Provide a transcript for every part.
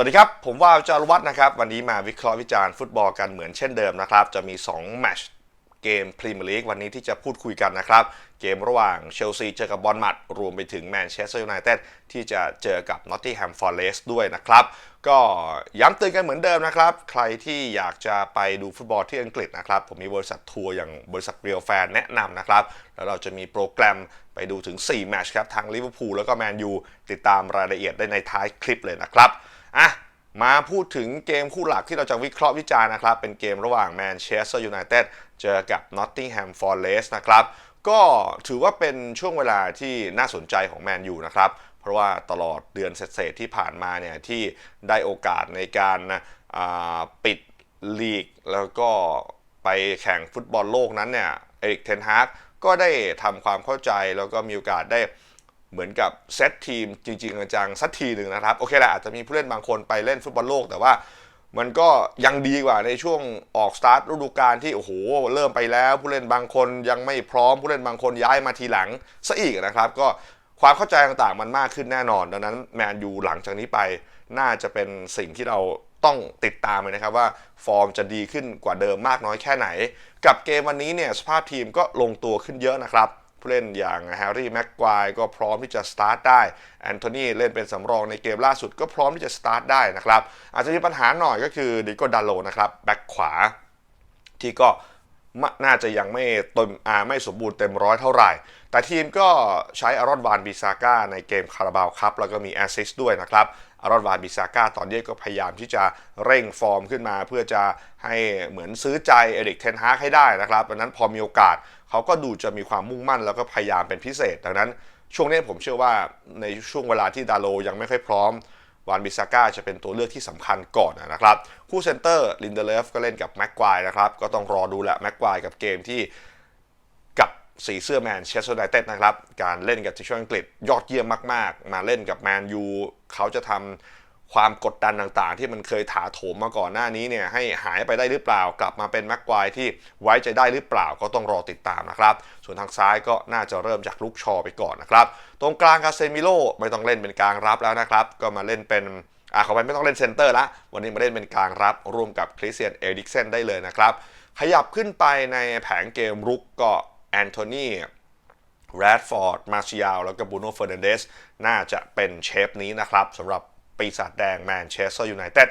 วัสดีครับ ผมว่าจารวัฒน์นะครับ วันนี้มาวิเคราะห์วิจารณ์ฟุตบอลกันเหมือนเช่นเดิมนะครับ จะมี 2 แมตช์เกมพรีเมียร์ลีกวันนี้ที่จะพูดคุยกันนะครับ เกมระหว่างเชลซีเจอกับบอลมัด รวมไปถึงแมนเชสเตอร์ยูไนเต็ดที่จะเจอกับนอตติงแฮมฟอร์เรสด้วยนะครับ ก็ย้ำเตือนกันเหมือนเดิมนะครับ ใครที่อยากจะไปดูฟุตบอลที่อังกฤษนะครับ ผมมีบริษัททัวร์อย่างบริษัทเรียลแฟนแนะนำนะครับ แล้วเราจะมีโปรแกรมไปดูถึง 4 แมตช์ครับทั้งลิเวอร์พูลแล้วก็แมนยูติดตามรายละเอียดได้ในท้ายคลิปเลยนะครับ อะมาพูดถึงเกมคู่หลักที่เราจะวิเคราะห์วิจารณ์นะครับ เป็นเกมระหว่างแมนเชสเตอร์ยูไนเต็ดเจอกับนอตติงแฮมฟอร์เรสนะครับ ก็ถือว่าเป็นช่วงเวลาที่น่าสนใจของแมนยูนะครับ เพราะว่าตลอดเดือนเศษที่ผ่านมาเนี่ยที่ได้โอกาสในการปิดลีก แล้วก็ไปแข่งฟุตบอลโลกนั้นเนี่ยเอริกเทนฮาร์กก็ได้ทำความเข้าใจแล้วก็มีโอกาสได้ เหมือนกับเซตทีมจริงๆจังๆสักทีหนึ่งนะครับ โอเคแหละอาจจะมีผู้เล่นบางคนไปเล่นฟุตบอลโลก แต่ว่ามันก็ยังดีกว่าในช่วงออกสตาร์ทฤดูกาลที่โอ้โหเริ่มไปแล้ว ผู้เล่นบางคนยังไม่พร้อมผู้เล่นบางคนย้ายมาทีหลังซะอีกนะครับ ก็ความเข้าใจต่างๆมันมากขึ้นแน่นอน ดังนั้นแมนยูหลังจากนี้ไปน่าจะเป็นสิ่งที่เราต้องติดตามเลยนะครับว่าฟอร์มจะดีขึ้นกว่าเดิมมากน้อยแค่ไหน กับเกมวันนี้เนี่ยสภาพทีมก็ลงตัวขึ้นเยอะนะครับ ผู้เล่นอย่างแฮร์รี่แม็กควายก็พร้อมที่จะสตาร์ทได้แอนโทนีเล่นเป็นสำรองในเกมล่าสุดก็พร้อมที่จะสตาร์ทได้นะครับ อาจจะมีปัญหาหน่อยก็คือดิโกดาโลนะครับแบ็คขวา ที่ก็น่าจะยังไม่เต็มอาไม่สมบูรณ์เต็มร้อยเท่าไหร่ แต่ทีมก็ใช้อารอนวานบิซาก้าในเกมคาราบาวครับแล้วก็มีแอสซิสด้วยนะครับ อารอนวานบิซาก้าตอนนี้ก็พยายามที่จะเร่งฟอร์มขึ้นมา เพื่อจะให้เหมือนซื้อใจเอริกเทนฮากให้ได้นะครับดังนั้นพอมีโอกาสเขาก็ดูจะมีความมุ่งมั่น แล้วก็พยายามเป็นพิเศษ ดังนั้นช่วงนี้ผมเชื่อว่าในช่วงเวลาที่ดาโลยังไม่ค่อยพร้อมวานบิซาก้าจะเป็นตัวเลือกที่สำคัญก่อนนะครับ คู่เซนเตอร์ลินเดเลฟก็เล่นกับแม็กควายนะครับ ก็ต้องรอดูแหละแม็กควายกับเกมที่ สีเสื้อแมนเชสเตอร์ไนเต็ดนะครับ การเล่นกับทีมชาติอังกฤษยอดเยี่ยมมาก ๆ มาเล่นกับแมนยูเขาจะทำความกดดันต่างๆ ที่มันเคยถาโถมมาก่อนหน้านี้เนี่ยให้หายไปได้หรือเปล่า กลับมาเป็นแม็กควายที่ไว้ใจได้หรือเปล่าก็ต้องรอติดตามนะครับ ส่วนทางซ้ายก็น่าจะเริ่มจากลุกชอไปก่อนนะครับ ตรงกลางคาเซมิโลไม่ต้องเล่นเป็นกลางรับแล้วนะครับ ก็มาเล่นเป็นอ่าเขาไปไม่ต้องเล่นเซนเตอร์ละวันนี้มาเล่นเป็นกลางรับร่วมกับคริสเตียนเอริกเซนได้เลยนะครับขยับขึ้นไปในแผงเกมรุกก็ อนโทนีแรดฟอร์ด มาซิยาลแล้วก็บูโน่เฟอร์นันเดส น่าจะเป็นเชฟนี้นะครับสำหรับปีศาจแดงแมนเชสเตอร์ยูไนเต็ด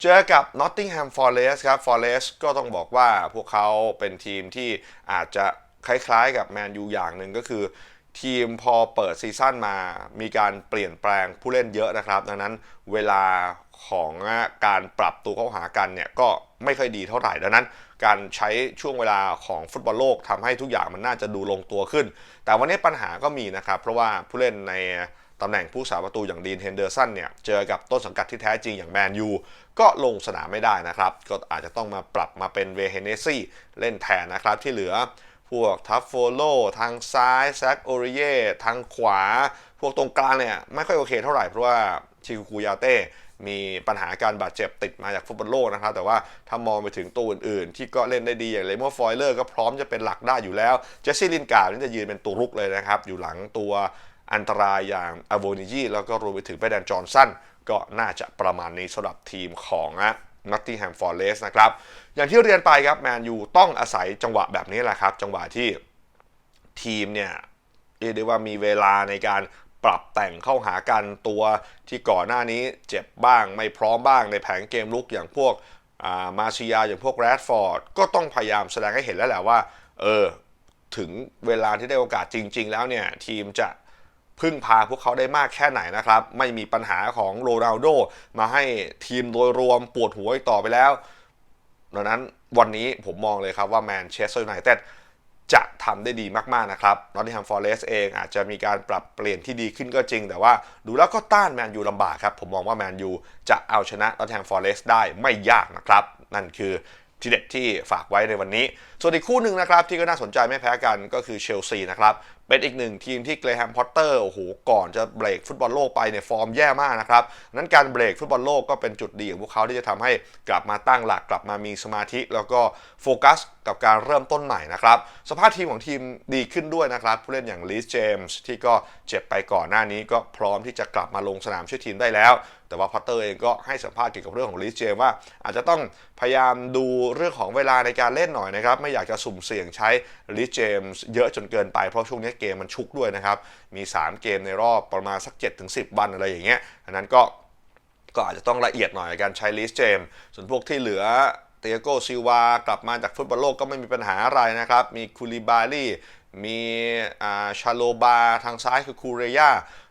เจอกับนอตติงแฮมฟอร์เรสครับ ฟอร์เรสก็ต้องบอกว่าพวกเขาเป็นทีมที่อาจจะคล้ายๆกับแมนยูอย่างหนึ่งก็คือทีมพอเปิดซีซั่นมา มีการเปลี่ยนแปลงผู้เล่นเยอะนะครับ ดังนั้นเวลาของการปรับตัวเข้าหากันเนี่ยก็ไม่ค่อยดีเท่าไหร่ดังนั้น การใช้ช่วงเวลาของฟุตบอลโลกทำให้ทุกอย่างมันน่าจะดูลงตัวขึ้น แต่วันนี้ปัญหาก็มีนะครับ เพราะว่าผู้เล่นในตำแหน่งผู้สาประตูอย่างดีนเฮนเดอร์สันเนี่ยเจอกับต้นสังกัดที่แท้จริงอย่างแมนยูก็ลงสนามไม่ได้นะครับ ก็อาจจะต้องมาปรับมาเป็นเวเฮเนซี่เล่นแทนนะครับที่เหลือพวกทัฟโฟโลทางซ้ายแซกโอริเย่ทางขวา พวกตรงกลางเนี่ยไม่ค่อยโอเคเท่าไหร่เพราะว่าชิคุกุยาเต้ มีปัญหาการบาดเจ็บติดมาจากฟุตบอลโลกนะครับ แต่ว่าถ้ามองไปถึงตัวอื่นๆ ที่ก็เล่นได้ดีอย่างเลโมฟอยเลอร์ก็พร้อมจะเป็นหลักได้อยู่แล้วเจสซี่ลินการ์ดนี่จะยืนเป็นตัวรุกเลยนะครับ อยู่หลังตัวอันตรายอย่างอโวนิจีแล้วก็รวมไปถึงเบรแดนจอห์นสันก็น่าจะประมาณนี้สำหรับทีมของนัตติงแฮมฟอร์เรสนะครับ อย่างที่เรียนไปครับแมนยูต้องอาศัยจังหวะแบบนี้แหละครับ จังหวะที่ทีมเนี่ยเรียกได้ว่ามีเวลาในการ ปรับแต่งเข้าหากันตัวที่ก่อนหน้านี้เจ็บบ้างไม่พร้อมบ้างในแผงเกมลุกอย่างพวกมาเซียอย่างพวกแรดฟอร์ดก็ต้องพยายามแสดงให้เห็นแล้วแหละว่าเออถึงเวลาที่ได้โอกาสจริง ๆ แล้วเนี่ยทีมจะพึ่งพาพวกเขาได้มากแค่ไหนนะครับ ไม่มีปัญหาของโรนัลโดมาให้ทีมโดยรวมปวดหัวอีกต่อไปแล้วดังนั้นวันนี้ผมมองเลยครับว่าแมนเชสเตอร์ยูไนเต็ด จะทำได้ดีมาก ๆ นะครับนอตติงแฮมฟอร์เรสเองอาจจะมีการปรับเปลี่ยนที่ดีขึ้นก็จริง แต่ว่าดูแล้วก็ต้านแมนยูลำบากครับ ผมมองว่าแมนยูจะเอาชนะนอตติงแฮมฟอร์เรสได้ไม่ยากนะครับ นั่นคือทีเด็ดที่ฝากไว้ในวันนี้ ส่วนอีกคู่หนึ่งนะครับที่ก็น่าสนใจไม่แพ้กันก็คือเชลซีนะครับ เป็นอีกหนึ่งทีมที่เกรแฮมพอตเตอร์โอ้โหก่อนจะเบรกฟุตบอลโลกไปเนี่ยฟอร์มแย่มากนะครับนั้นการเบรกฟุตบอลโลกก็เป็นจุดดีของพวกเขาที่จะทำให้กลับมาตั้งหลักกลับมามีสมาธิ แล้วก็โฟกัสกับการเริ่มต้นใหม่นะครับสภาพทีมของทีมดีขึ้นด้วยนะครับ ผู้เล่นอย่างลีสเจมส์ที่ก็เจ็บไปก่อนหน้านี้ก็พร้อมที่จะกลับมาลงสนามช่วยทีมได้แล้ว แต่ว่าพัตเตอร์เองก็ให้สัมภาษณ์เกี่ยวกับเรื่องของลีสเจมว่า อาจจะต้องพยายามดูเรื่องของเวลาในการเล่นหน่อยนะครับไม่อยากจะสุ่มเสี่ยงใช้ลีสเจมส์เยอะจนเกินไปเพราะช่วงนี้เกมมันชุกด้วยนะครับ มี 3 เกมในรอบประมาณสัก 7-10 วันอะไรอย่างเงี้ยอันนั้นก็ก็อาจจะต้องละเอียดหน่อยการใช้ลีสเจม ส่วนพวกที่เหลือเตียโกซิวากลับมาจากฟุตบอลโลกก็ไม่มีปัญหาอะไรนะครับ มีคูลิบาลีมีชาโลบาทางซ้ายคือคูเรยา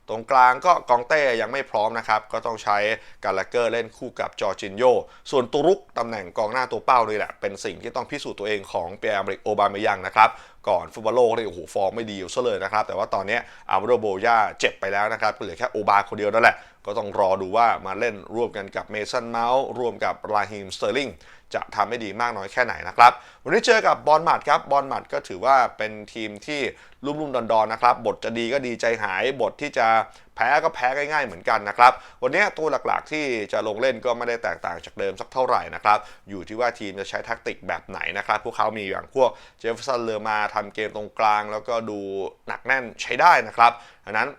ตรงกลางก็กองเต้ยังไม่พร้อมนะครับ ก็ต้องใช้กาลาเกอร์เล่นคู่กับจอร์จินโย ส่วนตุรุกตำแหน่งกองหน้าตัวเป้านี่แหละ เป็นสิ่งที่ต้องพิสูจน์ตัวเองของเปียร์อเมริกโอบาเมยังนะครับก่อนฟุตบอลโลกนี่โอ้โหฟอร์มไม่ดีอยู่ซะเลยนะครับ แต่ว่าตอนนี้อาร์โรโบย่าเจ็บไปแล้วนะครับก็เหลือแค่โอบาคนเดียวนั่นแหละ ก็ต้องรอดูว่ามาเล่นร่วมกันกับเมสันเมาส์ร่วมกับราฮิมสเตอร์ลิงจะทำได้ดีมากน้อยแค่ไหนนะครับ วันนี้เจอกับบอลมัดครับบอลมัดก็ถือว่าเป็นทีมที่รุ่มรุ่มดอนดอนนะครับ บทจะดีก็ดีใจหาย บทที่จะแพ้ก็แพ้ง่ายๆเหมือนกันนะครับ วันนี้ตัวหลักๆที่จะลงเล่นก็ไม่ได้แตกต่างจากเดิมสักเท่าไหร่นะครับ อยู่ที่ว่าทีมจะใช้แทคติกแบบไหนนะครับ พวกเขามีอย่างพวกเจฟเฟอร์สันเลอมาทำเกมตรงกลาง แล้วก็ดูหนักแน่นใช้ได้นะครับดังนั้น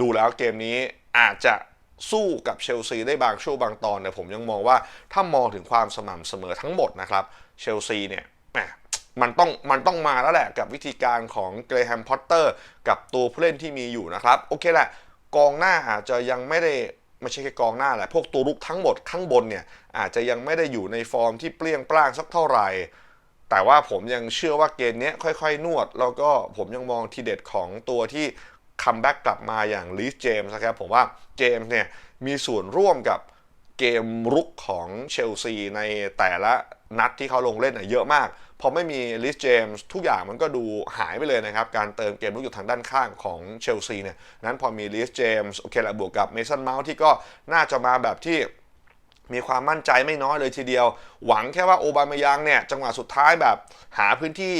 ดูแล้วเกมนี้อาจจะสู้กับเชลซีได้บางช่วงบางตอนเนี่ผมยังมองว่าถ้ามองถึงความสม่ำเสมอทั้งหมดนะครับเชลซีเนี่ยมันต้องมันต้องมาแล้วแหละกับวิธีการของเกรแฮมพอตเตอร์กับตัวผู้เล่นที่มีอยู่นะครับ โอเคแหละ กองหน้าอาจจะยังไม่ได้ไม่ใช่แค่กองหน้าแหละ พวกตัวรุกทั้งหมดข้างบนเนี่ยอาจจะยังไม่ได้อยู่ในฟอร์มที่เปรี้ยงปร้างสักเท่าไหร่ แต่ว่าผมยังเชื่อว่าเกมนี้ค่อยๆ นวด แล้วก็ผมยังมองทีเด็ดของตัวที่คัมแบ็กกลับมาอย่างลีสเจมส์นะครับผมว่าเจมส์เนี่ยมีส่วนร่วมกับเกมรุกของเชลซีในแต่ละนัดที่เขาลงเล่นน่ะเยอะมาก พอไม่มีลิสเจมส์ทุกอย่างมันก็ดูหายไปเลยนะครับ การเติมเกมรุกอยู่ทางด้านข้างของเชลซีเนี่ยนั้นพอมีลิสเจมส์โอเคแหละบวกกับเมสันเมาส์ที่ก็น่าจะมาแบบที่ มีความมั่นใจไม่น้อยเลยทีเดียว หวังแค่ว่าโอบามายังเนี่ยจังหวะสุดท้ายแบบหาพื้นที่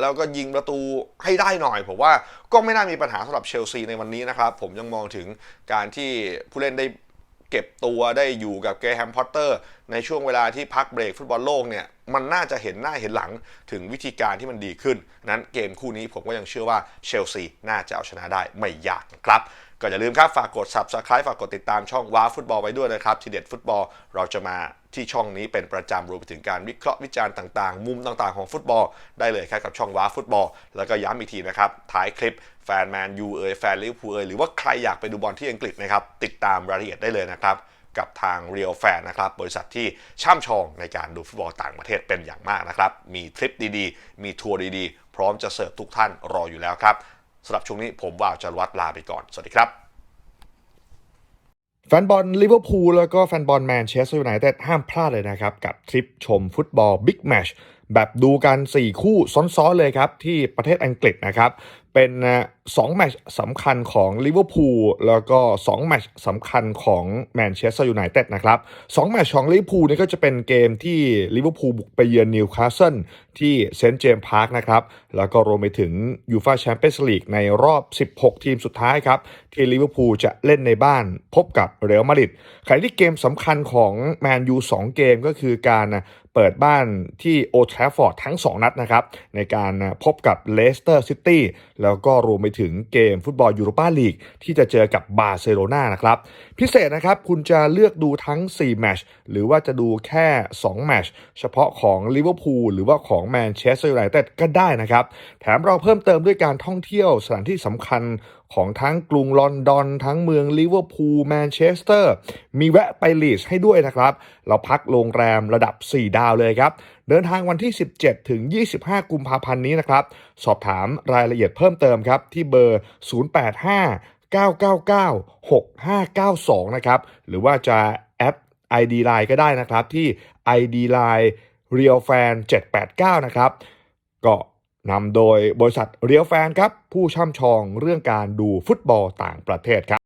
แล้วก็ยิงประตูให้ได้หน่อย ผมว่าก็ไม่น่ามีปัญหาสำหรับเชลซีในวันนี้นะครับ ผมยังมองถึงการที่ผู้เล่นได้เก็บตัวได้อยู่กับเกรแฮมพอตเตอร์ ในช่วงเวลาที่พักเบรกฟุตบอลโลกเนี่ยมันน่าจะเห็นหน้าเห็นหลังถึงวิธีการที่มันดีขึ้น นั้นเกมคู่นี้ผมก็ยังเชื่อว่าเชลซีน่าจะเอาชนะได้ไม่ยากครับก็อย่าลืมครับ ฝากกด subscribe ฝากกดติดตามช่องว้าฟุตบอลไว้ด้วยนะครับ ทีเด็ดฟุตบอลเราจะมาที่ช่องนี้เป็นประจำรวมไปถึงการวิเคราะห์วิจารณ์ต่างๆ มุมต่างๆของฟุตบอลได้เลยครับกับช่องว้าฟุตบอล แล้วก็ย้ำอีกทีนะครับ ท้ายคลิปแฟนแมนยูเอยแฟนลิเวอร์พูลเอยหรือว่าใครอยากไปดูบอลที่อังกฤษนะครับติดตามรายละเอียดได้เลยนะครับ กับทาง Real Fan นะครับบริษัทที่ช่ำชองในการดูฟุตบอลต่างประเทศเป็นอย่างมากนะครับ มีทริปดีๆ มีทัวร์ดีๆ พร้อมจะเสิร์ฟทุกท่านรออยู่แล้วครับสำหรับช่วงนี้ผมว่าวจารวัตรลาไปก่อน สวัสดีครับ แฟนบอลลิเวอร์พูลแล้วก็แฟนบอลแมนเชสเตอร์ยูไนเต็ดห้ามพลาดเลยนะครับ กับทริปชมฟุตบอลบิ๊กแมช แบบดูกัน 4 คู่ซ้อนๆเลยครับ ที่ประเทศอังกฤษนะครับ เป็น2แมตช์สำคัญของลิเวอร์พูลแล้วก็2แมตช์สำคัญของแมนเชสเตอร์ยูไนเต็ดนะครับ2แมตช์ของลิเวอร์พูลนี่ก็จะเป็นเกมที่ลิเวอร์พูลบุกไปเยือนนิวคาสเซิลที่เซนต์เจมส์พาร์คนะครับ แล้วก็รวมไปถึงยูฟาแชมเปี้ยนส์ลีกในรอบ 16 ทีมสุดท้ายครับ ที่ลิเวอร์พูลจะเล่นในบ้านพบกับเรอัลมาดริดขณะที่เกมสำคัญของแมนยู2เกมก็คือการ เปิดบ้านที่โอทราฟอร์ดทั้ง 2 นัดนะครับ ในการพบกับเลสเตอร์ซิตี้แล้วก็รวมไปถึงเกมฟุตบอลยูโรปาลีกที่จะเจอกับบาร์เซโลนานะครับ พิเศษนะครับคุณจะเลือกดูทั้ง 4 แมชหรือว่าจะดูแค่ 2 แมชเฉพาะของลิเวอร์พูลหรือว่าของแมนเชสเตอร์ยูไนเต็ดก็ได้นะครับ แถมเราเพิ่มเติมด้วยการท่องเที่ยวสถานที่สำคัญของทั้งกรุงลอนดอน ทั้งเมืองลิเวอร์พูลแมนเชสเตอร์ มีแวะไปลีส์ให้ด้วยนะครับ เราพักโรงแรมระดับ 4 ดาวเลยครับ เดินทางวันที่ 17 ถึง 25 กุมภาพันธ์นี้นะครับ สอบถามรายละเอียดเพิ่มเติมครับ ที่เบอร์ 085 999 6592 นะครับ หรือว่าจะแอด ID Line ก็ได้นะครับที่ ID Line Real Fan 789 นะครับ ก็ นำโดยบริษัทเรียวแฟนครับ ผู้ช่ำชองเรื่องการดูฟุตบอลต่างประเทศครับ